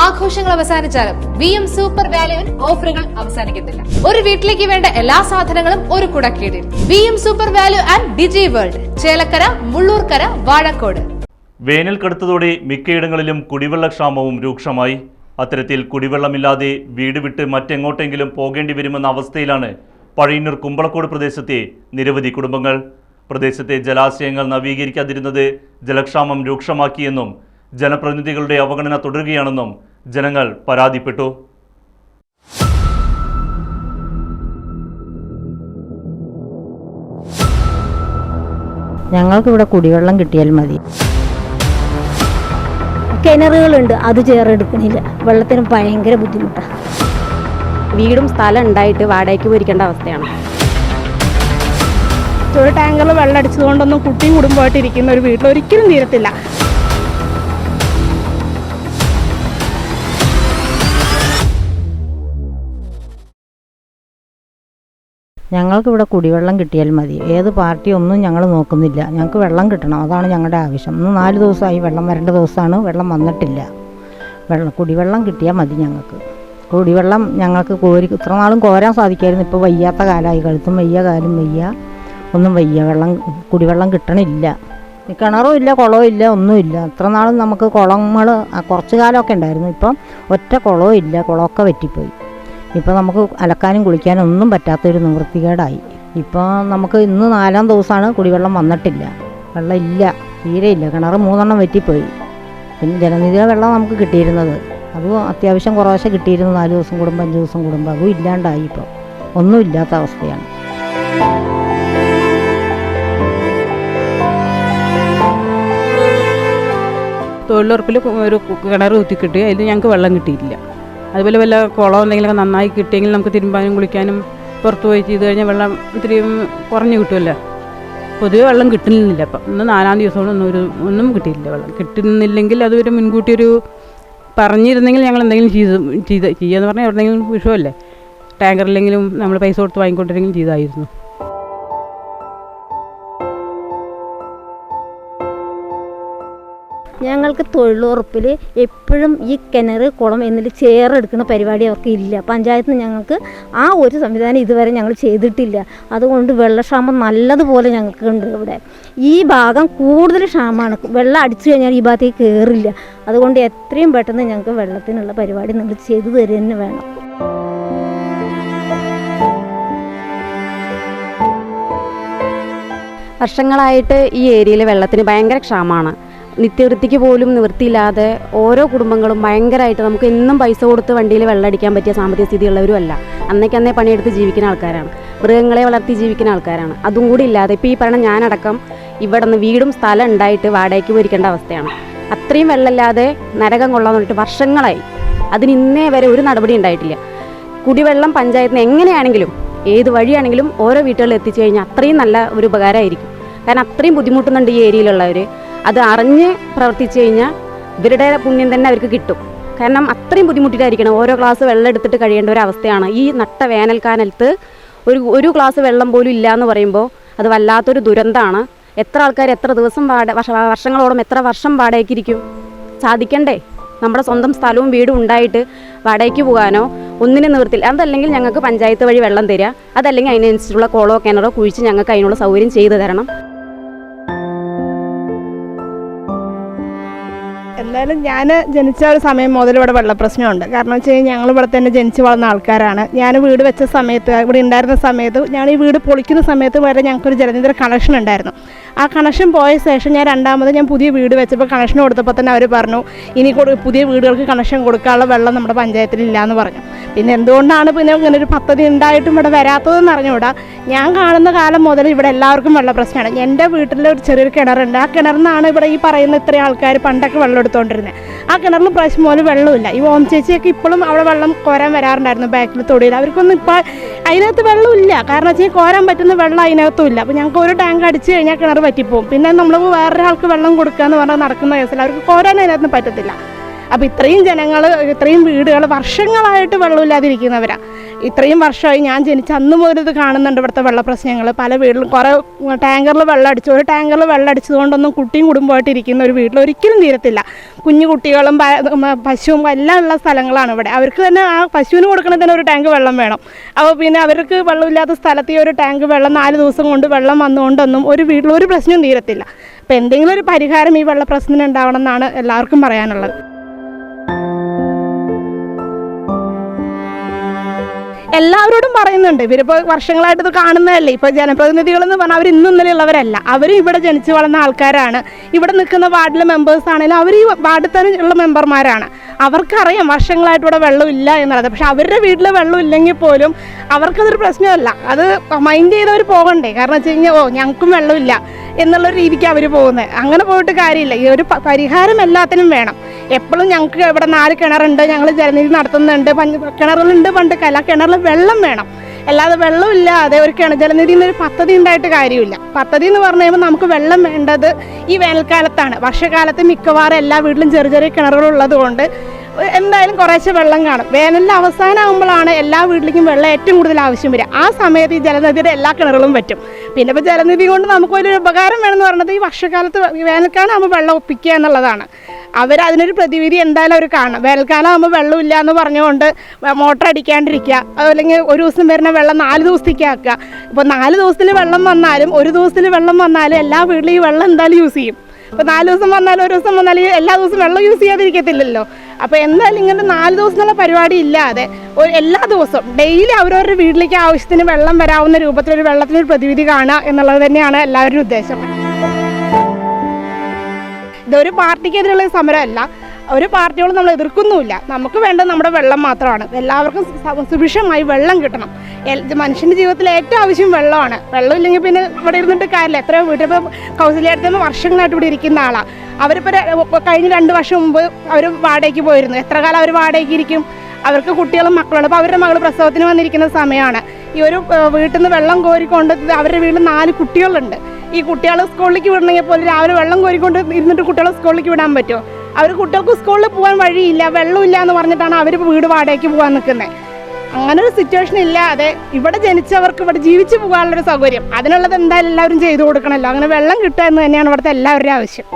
ആഘോഷങ്ങൾ അവസാനിച്ചാലും V M super വാല്യുവിൽ ഓഫറുകൾ അവസാനിക്കുന്നില്ല ഒരു വീട്ടിലേക്ക് വേണ്ട എല്ലാ സാധനങ്ങളും ഒരു കുടക്കീടിൽ. V M super value and digi world Chelakkara Mullurkara Vazhakode. വേനൽ കടുത്തതോടെ മിക്കയിടങ്ങളിലും കുടിവെള്ളക്ഷാമവും രൂക്ഷമായി. അത്തരത്തിൽ കുടിവെള്ളമില്ലാതെ വീട് വിട്ട് മറ്റെങ്ങോട്ടെങ്കിലും പോകേണ്ടി വരുമെന്ന അവസ്ഥയിലാണ് പഴയന്നൂർ കുമ്പളക്കോട് പ്രദേശത്തെ നിരവധി കുടുംബങ്ങൾ. പ്രദേശത്തെ ജലാശയങ്ങൾ നവീകരിക്കാതിരുന്നത് ജലക്ഷാമം രൂക്ഷമാക്കിയെന്നും ജനപ്രതിനിധികളുടെ അവഗണന തുടരുകയാണെന്നും ജനങ്ങൾ പരാതിപ്പെട്ടു. ഞങ്ങൾക്കിവിടെ കുടിവെള്ളം കിട്ടിയാൽ മതി. കിണറുകളുണ്ട് അത് ചേറെടുക്കണില്ല വെള്ളത്തിന് ഭയങ്കര ബുദ്ധിമുട്ടാണ് വീടും സ്ഥലം ഉണ്ടായിട്ട് വാടകയ്ക്ക് പോയിരിക്കേണ്ട അവസ്ഥയാണ്. ഒരു ടാങ്കറിൽ വെള്ളം അടിച്ചതുകൊണ്ടൊന്നും കുട്ടിയും കുടുംബമായിട്ട് ഇരിക്കുന്ന ഒരു വീട്ടിൽ ഒരിക്കലും തീരത്തില്ല. ഞങ്ങൾക്കിവിടെ കുടിവെള്ളം കിട്ടിയാൽ മതി. ഏത് പാർട്ടി ഒന്നും ഞങ്ങൾ നോക്കുന്നില്ല. ഞങ്ങൾക്ക് വെള്ളം കിട്ടണം. അതാണ് ഞങ്ങളുടെ ആവശ്യം. ഇന്ന് നാല് ദിവസമായി വെള്ളം വരേണ്ട ദിവസമാണ്. വെള്ളം വന്നിട്ടില്ല. വെള്ളം കുടിവെള്ളം കിട്ടിയാൽ മതി ഞങ്ങൾക്ക്. കുടിവെള്ളം ഞങ്ങൾക്ക് കോരി ഇത്ര നാളും കോരാൻ സാധിക്കായിരുന്നു. ഇപ്പോൾ വയ്യാത്ത കാലമായി കഴുത്തും വയ്യ കാലും വയ്യ. ഒന്നും വയ്യ. വെള്ളം കുടിവെള്ളം കിട്ടണില്ല. കിണറും ഇല്ല കുളവും ഇല്ല ഒന്നുമില്ല ഇത്ര നാളും നമുക്ക് കുളങ്ങൾ കുറച്ച് കാലമൊക്കെ ഉണ്ടായിരുന്നു. ഇപ്പം ഒറ്റ കുളവും ഇല്ല. കുളമൊക്കെ വറ്റിപ്പോയി. ഇപ്പോൾ നമുക്ക് അലക്കാനും കുളിക്കാനും ഒന്നും പറ്റാത്തൊരു നിവൃത്തികേടായി. ഇപ്പോൾ നമുക്ക് ഇന്ന് നാലാം ദിവസമാണ് കുടിവെള്ളം വന്നിട്ടില്ല. വെള്ളം ഇല്ല. തീരെ ഇല്ല. കിണർ മൂന്നെണ്ണം വറ്റിപ്പോയി. പിന്നെ ജലനിധിയുടെ വെള്ളം നമുക്ക് കിട്ടിയിരുന്നത്. അതും അത്യാവശ്യം കുറേശ്ശെ കിട്ടിയിരുന്നു. നാല് ദിവസം കൂടുമ്പോൾ അഞ്ച് ദിവസം കൂടുമ്പോൾ അതും ഇല്ലാണ്ടായി ഇപ്പോൾ ഒന്നുമില്ലാത്ത അവസ്ഥയാണ്. തൊഴിലുറപ്പിൽ ഒരു കിണർ കുത്തി കിട്ടി അതിൽ ഞങ്ങൾക്ക് വെള്ളം കിട്ടിയില്ല അതുപോലെ വല്ല കുളം എന്തെങ്കിലുമൊക്കെ നന്നായി കിട്ടിയെങ്കിൽ നമുക്ക് തിരുമ്പാനും കുളിക്കാനും പുറത്ത് പോയി ചെയ്ത് കഴിഞ്ഞാൽ വെള്ളം ഇത്തിരി കുറഞ്ഞു കിട്ടുമല്ലോ. പൊതുവെ വെള്ളം കിട്ടുന്നില്ല അപ്പം ഇന്ന് നാലാം ദിവസമാണ്. ഒന്നും ഒരു ഒന്നും കിട്ടിയില്ല വെള്ളം. കിട്ടുന്നില്ലെങ്കിൽ അതൊരു മുൻകൂട്ടി ഒരു പറഞ്ഞിരുന്നെങ്കിൽ ഞങ്ങൾ എന്തെങ്കിലും ചെയ്ത് ചെയ്ത് ചെയ്യുക എന്ന് പറഞ്ഞാൽ എവിടെയെങ്കിലും വിഷമല്ലേ ടാങ്കറിലെങ്കിലും നമ്മൾ പൈസ കൊടുത്ത് വാങ്ങിക്കൊണ്ടിരുന്നെങ്കിലും ചെയ്തായിരുന്നു. ഞങ്ങൾക്ക് തൊഴിലുറപ്പിൽ എപ്പോഴും ഈ കിണർ കുളം എന്നിൽ ചേറെടുക്കുന്ന പരിപാടി അവർക്ക് ഇല്ല. പഞ്ചായത്തിന് ഞങ്ങൾക്ക് ആ ഒരു സംവിധാനം ഇതുവരെ ഞങ്ങൾ ചെയ്തിട്ടില്ല. അതുകൊണ്ട് വെള്ളക്ഷാമം നല്ലതുപോലെ ഞങ്ങൾക്ക് ഉണ്ട് ഇവിടെ. ഈ ഭാഗം കൂടുതൽ ക്ഷാമമാണ്. വെള്ളം അടിച്ചു കഴിഞ്ഞാൽ ഈ ഭാഗത്തേക്ക് കയറില്ല അതുകൊണ്ട് എത്രയും പെട്ടെന്ന് ഞങ്ങൾക്ക് വെള്ളത്തിനുള്ള പരിപാടി നിങ്ങൾ ചെയ്തു തരുക തന്നെ വേണം. വർഷങ്ങളായിട്ട് ഈ ഏരിയയിൽ വെള്ളത്തിന് ഭയങ്കര ക്ഷാമമാണ്. നിത്യവൃത്തിക്ക് പോലും നിവൃത്തിയില്ലാതെ ഓരോ കുടുംബങ്ങളും ഭയങ്കരമായിട്ട് നമുക്ക് എന്നും പൈസ കൊടുത്ത് വണ്ടിയിൽ വെള്ളം അടിക്കാൻ പറ്റിയ സാമ്പത്തിക സ്ഥിതിയുള്ളവരും അല്ല അന്നേക്കന്നേ പണിയെടുത്ത് ജീവിക്കുന്ന ആൾക്കാരാണ്. മൃഗങ്ങളെ വളർത്തി ജീവിക്കുന്ന ആൾക്കാരാണ്. അതും കൂടി ഇല്ലാതെ ഇപ്പോൾ ഈ പറഞ്ഞ ഞാനടക്കം ഇവിടെ നിന്ന് വീടും സ്ഥലം ഉണ്ടായിട്ട് വാടകയ്ക്ക് പോയിരിക്കേണ്ട അവസ്ഥയാണ്. അത്രയും വെള്ളമില്ലാതെ നരകം കൊള്ളാന്ന് പറഞ്ഞിട്ട് വർഷങ്ങളായി. അതിന് ഇന്നേ വരെ ഒരു നടപടി ഉണ്ടായിട്ടില്ല. കുടിവെള്ളം പഞ്ചായത്തിന് എങ്ങനെയാണെങ്കിലും ഏത് വഴിയാണെങ്കിലും ഓരോ വീട്ടുകളിൽ എത്തിച്ചു കഴിഞ്ഞാൽ അത്രയും നല്ല ഒരു ഉപകാരമായിരിക്കും. കാരണം അത്രയും ബുദ്ധിമുട്ടുന്നുണ്ട് ഈ ഏരിയയിലുള്ളവർ അത് അറിഞ്ഞ് പ്രവർത്തിച്ചു കഴിഞ്ഞാൽ ഇവരുടെ പുണ്യം തന്നെ അവർക്ക് കിട്ടും. കാരണം അത്രയും ബുദ്ധിമുട്ടിട്ടായിരിക്കണം ഓരോ ഗ്ലാസ് വെള്ളം എടുത്തിട്ട് കഴിയേണ്ട ഒരു അവസ്ഥയാണ്. ഈ നട്ട വേനൽക്കാലത്ത് ഒരു ഒരു ഗ്ലാസ് വെള്ളം പോലും ഇല്ല എന്ന് പറയുമ്പോൾ അത് വല്ലാത്തൊരു ദുരന്തമാണ് എത്ര ആൾക്കാർ എത്ര ദിവസം വാട വർഷ- വർഷങ്ങളോളം എത്ര വർഷം വാടകയ്ക്കിരിക്കും? സാധിക്കണ്ടേ? നമ്മുടെ സ്വന്തം സ്ഥലവും വീടും ഉണ്ടായിട്ട് വാടകയ്ക്ക് പോകാനോ ഒന്നിനും നിവർത്തില്ല അതല്ലെങ്കിൽ ഞങ്ങൾക്ക് പഞ്ചായത്ത് വഴി വെള്ളം തരിക അതല്ലെങ്കിൽ അതിനനുസരിച്ചുള്ള കുളമോ കിണറോ കുഴിച്ച് ഞങ്ങൾക്ക് അതിനുള്ള സൗകര്യം ചെയ്തു തരണം. എന്തായാലും ഞാൻ ജനിച്ച ഒരു സമയം മുതൽ ഇവിടെ വെള്ളപ്രശ്നമുണ്ട്. കാരണം വെച്ച് കഴിഞ്ഞാൽ ഞങ്ങൾ ഇവിടെ തന്നെ ജനിച്ച് വളർന്ന ആൾക്കാരാണ്. ഞാൻ വീട് വെച്ച സമയത്ത് ഇവിടെ ഉണ്ടായിരുന്ന സമയത്ത് ഞാൻ ഈ വീട് പൊളിക്കുന്ന സമയത്ത് വരെ ഞങ്ങൾക്കൊരു ജലനിധി കണക്ഷൻ ഉണ്ടായിരുന്നു. ആ കണക്ഷൻ പോയ ശേഷം ഞാൻ രണ്ടാമത് ഞാൻ പുതിയ വീട് വെച്ചപ്പോൾ കണക്ഷൻ കൊടുത്തപ്പോൾ തന്നെ അവർ പറഞ്ഞു ഇനി പുതിയ വീടുകൾക്ക് കണക്ഷൻ കൊടുക്കാനുള്ള വെള്ളം നമ്മുടെ പഞ്ചായത്തിൽ ഇല്ല എന്ന് പറഞ്ഞു. പിന്നെ എന്തുകൊണ്ടാണ് പിന്നെ ഇങ്ങനെ ഒരു പദ്ധതി ഉണ്ടായിട്ടും ഇവിടെ വരാത്തതെന്ന് അറിഞ്ഞുകൂടാ? ഞാൻ കാണുന്ന കാലം മുതൽ ഇവിടെ എല്ലാവർക്കും വെള്ള പ്രശ്നമാണ് എന്റെ വീട്ടിലെ ഒരു ചെറിയൊരു കിണറുണ്ട്. ആ കിണറിൽ നിന്നാണ് ഇവിടെ ഈ പറയുന്ന ഇത്രയും ആൾക്കാർ പണ്ടൊക്കെ വെള്ളം എടുത്തുകൊണ്ടിരുന്നത് ആ കിണറിൽ പ്രാവശ്യം പോലും വെള്ളമില്ല. ഈ ഓം ചേച്ചിയൊക്കെ ഇപ്പോഴും അവിടെ വെള്ളം കോരാൻ വരാറുണ്ടായിരുന്നു ബാക്കിൽ തൊടിയിൽ അവർക്കൊന്നും ഇപ്പോൾ അതിനകത്ത് വെള്ളമില്ല. കാരണം വെച്ചാൽ കോരാൻ പറ്റുന്ന വെള്ളം അതിനകത്തും ഇല്ല. അപ്പോൾ ഞങ്ങൾക്ക് ഒരു ടാങ്ക് അടിച്ച് കഴിഞ്ഞാൽ കിണർ പറ്റിപ്പോവും പിന്നെ നമ്മൾ വേറൊരാൾക്ക് വെള്ളം കൊടുക്കുക എന്ന് പറഞ്ഞാൽ നടക്കുന്ന കേസിൽ അവർക്ക് കോരാൻ അതിനകത്ത് പറ്റത്തില്ല. അപ്പോൾ ഇത്രയും ജനങ്ങൾ ഇത്രയും വീടുകൾ വർഷങ്ങളായിട്ട് വെള്ളമില്ലാതിരിക്കുന്നവരാണ് ഇത്രയും വർഷമായി ഞാൻ ജനിച്ച അന്ന് മുതൽ ഇത് കാണുന്നുണ്ട് ഇവിടുത്തെ വെള്ള പ്രശ്നങ്ങൾ പല വീട്ടിലും കുറേ ടാങ്കറിൽ വെള്ളം അടിച്ചു ഒരു ടാങ്കറിൽ വെള്ളം അടിച്ചതുകൊണ്ടൊന്നും കുട്ടിയും കുടുംബമായിട്ട് ഇരിക്കുന്ന ഒരു വീട്ടിൽ ഒരിക്കലും തീരത്തില്ല. കുഞ്ഞു കുട്ടികളും പശുവും എല്ലാം ഉള്ള സ്ഥലങ്ങളാണ് ഇവിടെ. അവർക്ക് തന്നെ ആ പശുവിന് കൊടുക്കണത് തന്നെ ഒരു ടാങ്ക് വെള്ളം വേണം. അപ്പോൾ പിന്നെ അവർക്ക് വെള്ളമില്ലാത്ത സ്ഥലത്ത് ഈ ഒരു ടാങ്ക് വെള്ളം നാല് ദിവസം കൊണ്ട് വെള്ളം വന്നുകൊണ്ടൊന്നും ഒരു വീട്ടിൽ ഒരു പ്രശ്നവും തീരത്തില്ല. അപ്പോൾ എന്തെങ്കിലും ഒരു പരിഹാരം ഈ വെള്ള ഉണ്ടാവണം എന്നാണ് എല്ലാവർക്കും പറയാനുള്ളത്. എല്ലാവരോടും പറയുന്നുണ്ട്. ഇവരിപ്പോൾ വർഷങ്ങളായിട്ട് ഇത് കാണുന്നതല്ലേ. ഇപ്പോൾ ജനപ്രതിനിധികൾ എന്ന് പറഞ്ഞാൽ അവർ ഇന്നും ഇന്നലെ ഉള്ളവരല്ല. അവരും ഇവിടെ ജനിച്ചു വളർന്ന ആൾക്കാരാണ്. ഇവിടെ നിൽക്കുന്ന വാർഡിലെ മെമ്പേഴ്സ് ആണെങ്കിലും അവർ ഈ വാർഡിൽ തന്നെ ഉള്ള മെമ്പർമാരാണ് അവർക്കറിയാം വർഷങ്ങളായിട്ട് ഇവിടെ വെള്ളമില്ല എന്നുള്ളത്. പക്ഷെ അവരുടെ വീട്ടിൽ വെള്ളം ഇല്ലെങ്കിൽ പോലും അവർക്കതൊരു പ്രശ്നമല്ല. അത് മൈൻഡ് ചെയ്തവർ പോകണ്ടേ. കാരണം വെച്ച് കഴിഞ്ഞാൽ ഓ ഞങ്ങൾക്കും വെള്ളമില്ല എന്നുള്ള രീതിക്ക് അവർ പോകുന്നത്. അങ്ങനെ പോയിട്ട് കാര്യമില്ല. ഈ ഒരു പരിഹാരം എല്ലാത്തിനും വേണം. എപ്പോഴും ഞങ്ങൾക്ക് ഇവിടെ നാല് കിണറുണ്ട് ഞങ്ങൾ ജലനിധി നടത്തുന്നുണ്ട് പഞ്ച കിണറുകളുണ്ട് പണ്ട് കല കിണറിൽ വെള്ളം വേണം. അല്ലാതെ വെള്ളമില്ലാതെ ഒരു കിണ ജലനിധി എന്നൊരു പദ്ധതി ഉണ്ടായിട്ട് കാര്യമില്ല. പദ്ധതി എന്ന് പറഞ്ഞു കഴിയുമ്പോൾ നമുക്ക് വെള്ളം വേണ്ടത് ഈ വേനൽക്കാലത്താണ്. വർഷകാലത്ത് മിക്കവാറും എല്ലാ വീട്ടിലും ചെറിയ ചെറിയ കിണറുകളുള്ളത് കൊണ്ട് എന്തായാലും കുറേശ്ശെ വെള്ളം കാണും. വേനലിന്റെ അവസാനമാകുമ്പോഴാണ് എല്ലാ വീട്ടിലേക്കും വെള്ളം ഏറ്റവും കൂടുതൽ ആവശ്യം വരിക. ആ സമയത്ത് ഈ ജലനിധിയുടെ എല്ലാ കിണറുകളും പറ്റും. പിന്നെ ഇപ്പോൾ ജലനിധി കൊണ്ട് നമുക്ക് ഉപകാരം വേണമെന്ന് പറയുന്നത് ഈ വർഷക്കാലത്ത് വേനൽക്കാലം ആകുമ്പോൾ വെള്ളം ഒപ്പിക്കുക എന്നുള്ളതാണ്. അവർ അതിനൊരു പ്രതിവിധി എന്തായാലും അവർ കാണണം. വേനൽക്കാലം ആകുമ്പോൾ വെള്ളമില്ല എന്ന് പറഞ്ഞുകൊണ്ട് മോട്ടർ അടിക്കാണ്ടിരിക്കുക. അതല്ലെങ്കിൽ ഒരു ദിവസം വരുന്ന വെള്ളം നാല് ദിവസത്തേക്ക് ആക്കുക. ഇപ്പോൾ നാല് ദിവസത്തിൽ വെള്ളം വന്നാലും ഒരു ദിവസത്തിൽ വെള്ളം വന്നാലും എല്ലാ വീട്ടിലും ഈ വെള്ളം എന്തായാലും യൂസ് ചെയ്യും. ഇപ്പോൾ നാല് ദിവസം വന്നാലും ഒരു ദിവസം വന്നാലും എല്ലാ ദിവസവും വെള്ളം യൂസ് ചെയ്യാതിരിക്കത്തില്ലല്ലോ. അപ്പോൾ എന്തായാലും ഇങ്ങനെ നാല് ദിവസത്തിനുള്ള പരിപാടി ഇല്ലാതെ എല്ലാ ദിവസവും ഡെയിലി അവരവരുടെ വീട്ടിലേക്ക് ആവശ്യത്തിന് വെള്ളം വരാവുന്ന രൂപത്തിലൊരു വെള്ളത്തിനൊരു പ്രതിവിധി കാണുക എന്നുള്ളത് തന്നെയാണ് എല്ലാവരുടെയും ഉദ്ദേശം. ഇതൊരു പാർട്ടിക്കെതിരെയുള്ള സമരമല്ല. ഒരു പാർട്ടിയോട് നമ്മൾ എതിർക്കുന്നുമില്ല. നമുക്ക് വേണ്ടത് നമ്മുടെ വെള്ളം മാത്രമാണ്. എല്ലാവർക്കും സുഭിക്ഷമായി വെള്ളം കിട്ടണം. മനുഷ്യന്റെ ജീവിതത്തിൽ ഏറ്റവും ആവശ്യം വെള്ളമാണ്. വെള്ളം ഇല്ലെങ്കിൽ പിന്നെ ഇവിടെ ഇരുന്നിട്ട് കാര്യമില്ല. എത്രയോ വീട്ടിൽ ഇപ്പോൾ കൗസല്യാടുത്തമ്മ വർഷങ്ങളായിട്ട് ഇവിടെ ഇരിക്കുന്ന ആളാണ് അവരിപ്പോൾ കഴിഞ്ഞ രണ്ട് വർഷം മുമ്പ് അവർ വാടകയ്ക്ക് പോയിരുന്നു. എത്ര കാലം അവർ വാടകയ്ക്ക് ഇരിക്കും? അവർക്ക് കുട്ടികളും മക്കളുണ്ട്. അപ്പോൾ അവരുടെ മകൾ പ്രസവത്തിന് വന്നിരിക്കുന്ന സമയമാണ്. ഈ ഒരു വീട്ടിൽ നിന്ന് വെള്ളം കോരിക്കൊണ്ട് അവരുടെ വീട്ടിൽ നാല് കുട്ടികളുണ്ട്. ഈ കുട്ടികളെ സ്കൂളിലേക്ക് വിടണമെങ്കിൽ പോലും രാവിലെ വെള്ളം കോരിക്കൊണ്ട് ഇരുന്നിട്ട് കുട്ടികളെ സ്കൂളിലേക്ക് വിടാൻ പറ്റുമോ? അവർ കുട്ടികൾക്ക് സ്കൂളിൽ പോകാൻ വഴിയില്ല വെള്ളമില്ല എന്ന് പറഞ്ഞിട്ടാണ് അവർ വീട് വാടകയ്ക്ക് പോകാൻ നിൽക്കുന്നത് അങ്ങനെ ഒരു സിറ്റുവേഷൻ ഇല്ലാതെ ഇവിടെ ജനിച്ചവർക്ക് ഇവിടെ ജീവിച്ചു പോകാനുള്ളൊരു സൗകര്യം. അതിനുള്ളത് എന്തായാലും എല്ലാവരും ചെയ്തു കൊടുക്കണമല്ലോ. അങ്ങനെ വെള്ളം കിട്ടുക എന്ന് തന്നെയാണ് ഇവിടുത്തെ എല്ലാവരുടെയും ആവശ്യം.